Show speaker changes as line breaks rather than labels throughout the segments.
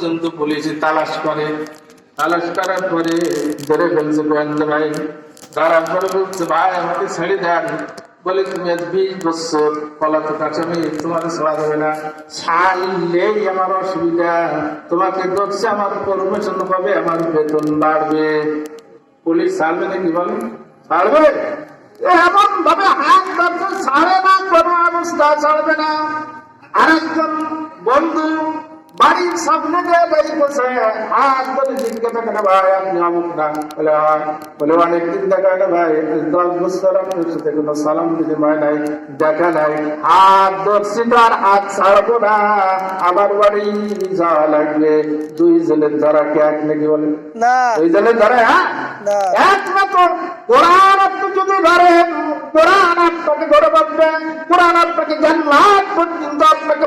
পর্যন্ত পুলিশ তালাশ করে। তালাশ করার পরে ধরে ফেলছে গোয়েন্দা ভাই ধরার পরে বলছে, ভাই, আমাকে ছেড়ে দেন। বলে, তুমি আজ বিশ বছর পলাতক আসামি তোমার ছাড়া যাবে না। ছাড়লেই আমার অসুবিধা। তোমাকে ধরছে, আমার পারমিশন পাবে আমার বেতন বাড়বে। পুলিশ ছাড়বে নাকি বলে? ছাড়বে? এমন ভাবে হাত ধরছে, ছাড়ে না, কোনো অবস্থা, ছাড়বে না। আরেকজন বন্ধু বাড়ির সামনে দিয়ে যাইতেছে হাত ধরে জিজ্ঞাসা করে ভাই আপনি অমুক না বলে বলে অনেকদিন দেখা না ভাই দশ বছর আপনার সাথে কোনো সালাম দিতে পায় নাই দেখা নাই। হাত ধরছি তো আর হাত ছাড়বো না আমার বাড়ি যাওয়া লাগবে। দুই জনের ধরা কে এক নাকি বলে? দুই জনের ধরে হ্যাঁ? একমাত্র কোরআন আপনি যদি ধরেন কোরআন আপনাকে ধরে বাঁধবেন কোরআন আপনাকে জান্নাত পর্যন্ত আপনাকে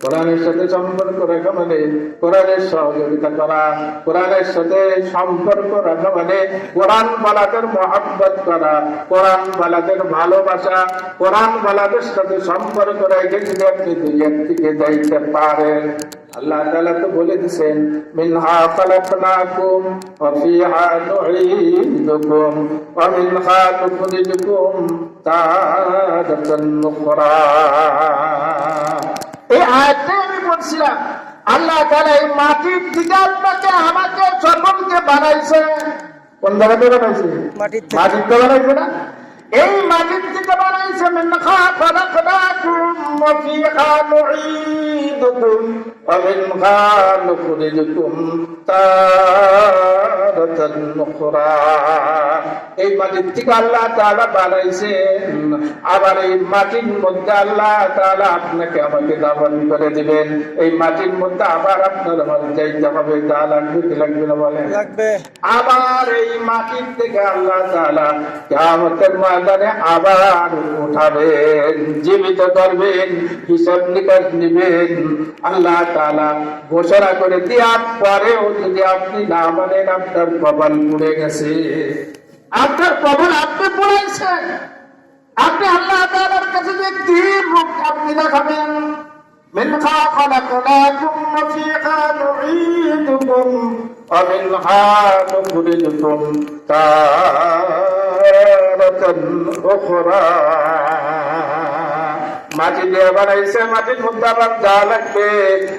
কোরআনের সাথে সম্পর্ক রাখা মানে কোরআনের সহযোগিতা করা, কোরআনের সাথে সম্পর্ক রাখা মানে কোরআন বালাদের মহাব্বত করা, কোরআন বালাদের ভালোবাসা, কোরআন বালাদের সাথে সম্পর্ক রেখে যদি আপনি দুনিয়ার থেকে যাইতে পারেন। আল্লাহ তাআলা তো বলে দিয়েছেন মিনহা খালাকনাকুম ওয়া ফিহা নুঈদুকুম ওয়া মিনহা নুখরিজুকুম তারাতান নুখরা এই আয়তে আমি বলছিলাম আল্লাহ এই মাটির থেকে আপনাকে আমাকে সকলকে বানাইছে। কোন জায়গাতে বানাইছে?
মাটির থেকে।
বানাইছে না? এই মাটির থেকে বানাইছে মিনহা খালাকনাকুম ওয়া ফিহা নুঈদুকুম এই মাটির থেকে আল্লাহ বানাইছেন। আবার এই মাটির মধ্যে আল্লাহ তাআলা আপনাকে আমাকে দাফন করে দিবেন। এই মাটির মধ্যে আবার আপনার আমার যাইতে হবে। তা লাগবে কি লাগবে না
লাগবে।
আবার এই মাটির থেকে আল্লাহ তাআলা কিয়ামতের ময়দানে আবার উঠাবেন। জীবিত করবেন হিসাব নিকাশ নেবেন। আল্লাহ তাআলা ঘোষণা করে দেওয়ার পরেও যদি আপনি না মানেন আপনার কপাল পুড়ে গেছে আপনার কপাল আপনি পড়েছেন আপনি আল্লাহ তাআলার কাছে যে কি রূপ আপনি দেখাবেন منها خلقناكم وفيها نعيدكم ومنها نخرجكم تارة أخرى মাটি দিয়ে বানাইছে মাটির মধ্যে আবার যা লাগবে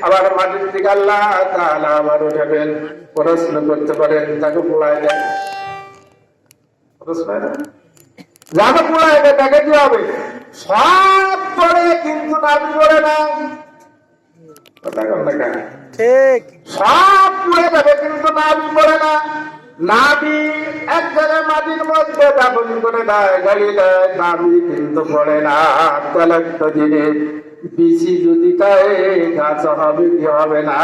আবার মাটির দিকে আল্লাহ তাআলা আবার উঠাবেন। প্রশ্ন করতে পারেন তাকে পোড়ায় দেন। যাকে পোড়ায় দেয় তাকে কি হবে। সব পড়ে কিন্তু নাবি পড়ে না?
ঠিক।
সব পুড়ে যাবে কিন্তু নাবি পড়ে না। নাবি এক জায়গায় মাটির মধ্যে দাপন করে দেয় গাড়ি দেয় নাবি কিন্তু পড়ে না কয়েকটা দিনে বিচি যদি তাই গাছ হবে কি হবে না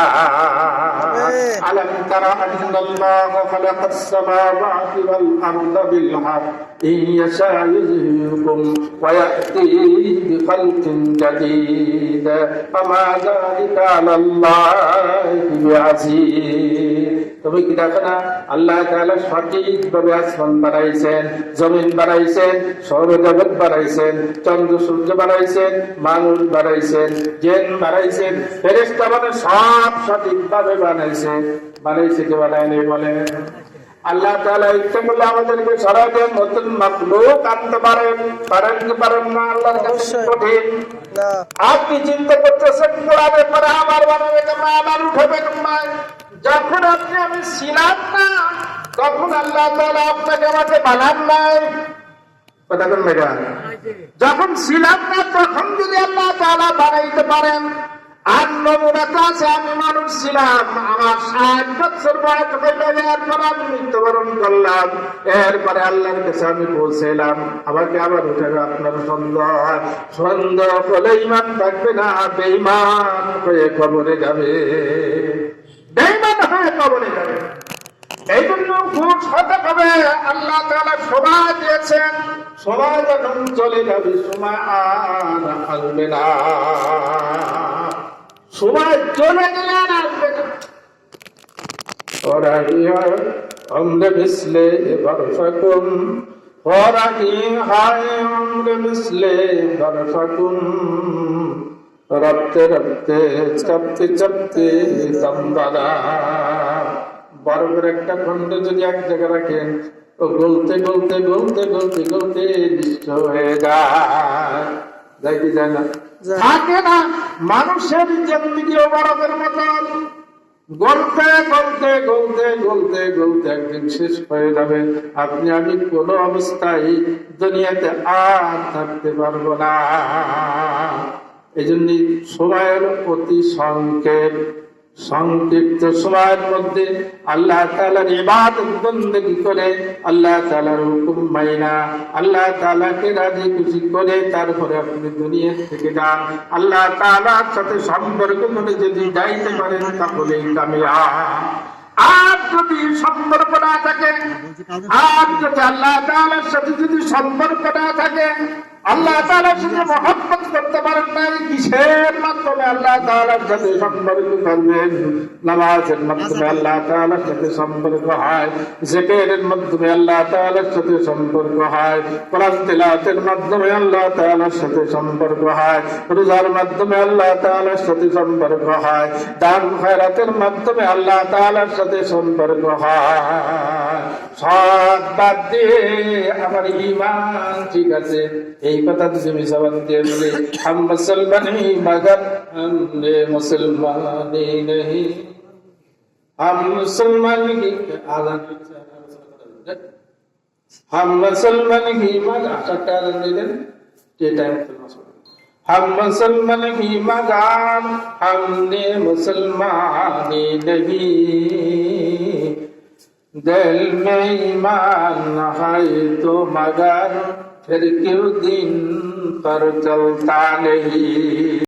আলম তারা আল্লাহ خلق السماوات والأرض بالحق إن يشاء يذهبكم ويأتي بخلق جديد فما ذلك على الله بعزيز তুমি কি দেখো না আল্লাহ তাআলা সঠিক ভাবে আসমান বানাইছেন জমিন বানাইছেন সৌরজগৎ বানাইছেন চন্দ্র সূর্য বানাইছেন মানুষ বানাইছেন জেন বানাইছেন ফেরেশতা মানে সব সঠিক ভাবে বানাইছে। বানাইছে কি বানায় নেই বলে আল্লাহ তাআলা ইচ্ছা করলে আমাদেরকে সরাতে নতুন মাখলুক আনতে পারেন পারেন কি পারেন না আল্লাহর কাছে কঠিন। আপনি চিন্তা করতেছেন পোড়াবে পরে আবার বানাবে কেমন আবার উঠবে কেমন যখন আপনি আমি ছিলাম না, তখন আল্লাহ তাআলা আপনাকে আমাকে বানান নাই। কথা কোন যখন ছিলাম না, তখন যদি আল্লাহ তালা বানাইতে পারেন, আর নমুনাটা আছে, আমি মানুষ ছিলাম, আমার ষাট বছর বয়স হইল, এরপর আমি মৃত্যুবরণ করলাম, এরপরে আল্লাহর কাছে আমি পৌঁছাইলাম। আমাকে আবার উঠাবে আপনার সন্দেহ? সন্দেহ হলে ইমান থাকবে না বেইমান হয়ে কবরে যাবে। বেইমান হয়ে কবলে আল্লাহ তাআলা সময় দিয়েছেন। সময় চলে যাবে। সময় আর আসবে না সময় চলে গেলে আর আসবে না। ওরাইয়া অমরে বিসলে বরফাকুম ওরাইয়া অমরে বিসলে রাখতে রাখতে চপতে চপতে বরফের একটা খন্ড যদি এক জায়গায় রাখেন ও গলতে গলতে গলতে গলতে গলতে নিষ্ঠ হয়ে যায়। যাই কি যায় না? থাকে না। মানুষের জিন্দিগি বরফের মতন গলতে গলতে গলতে গলতে গলতে একদিন শেষ হয়ে যাবে। আপনি আমি কোন অবস্থায় দুনিয়াতে আর থাকতে পারব না। এই জন্য সময়ের অতি সংক্ষেপ, সংক্ষিপ্ত সময়ের মধ্যে আল্লাহ তালার ইবাদত বন্দেগি করে, আল্লাহ তালার হুকুম মাইনা আল্লাহ তালাকে রাজি খুশি করে তারপরে আপনি দুনিয়া থেকে যান। আল্লাহ তালার সাথে সম্পর্ক করে যদি যাইতে পারেন তাহলেই কামিয়া আর যদি সম্পর্ক না থাকে, আর যদি আল্লাহ তাআলার সাথে যদি সম্পর্ক না থাকে, আল্লাহ তাআলার সাথে মহব্বত করতে পারেন না কিসের মাধ্যমে আল্লাহ তাআলার সাথে সম্পর্ক করবেন? নামাজের মাধ্যমে আল্লাহ তাআলার সাথে সম্পর্ক হয়, জিকিরের মাধ্যমে আল্লাহ তাআলার সাথে সম্পর্ক হয়, কোরআন তেলাওয়াতের মাধ্যমে আল্লাহ তাআলার সাথে সম্পর্ক হয়, রোজার মাধ্যমে আল্লাহ তাআলার সাথে সম্পর্ক হয়, দান খয়রাতের মাধ্যমে আল্লাহ তাআলার সাথে সম্পর্ক হয়। সব বাদ দিয়ে আমার ইমান ঠিক আছে। এই কথা আমি জবান দিয়ে বলি हम मुसलमान ही, मगर हमने मुसलमान नहीं। हम मुसलमान ही हम मुसलमान ही, मगर हम मुसलमान ही, मगर हमने मुसलमान नहीं। दिल में ईमान है तो मगर फिर क्यों दिन पर चलता नहीं?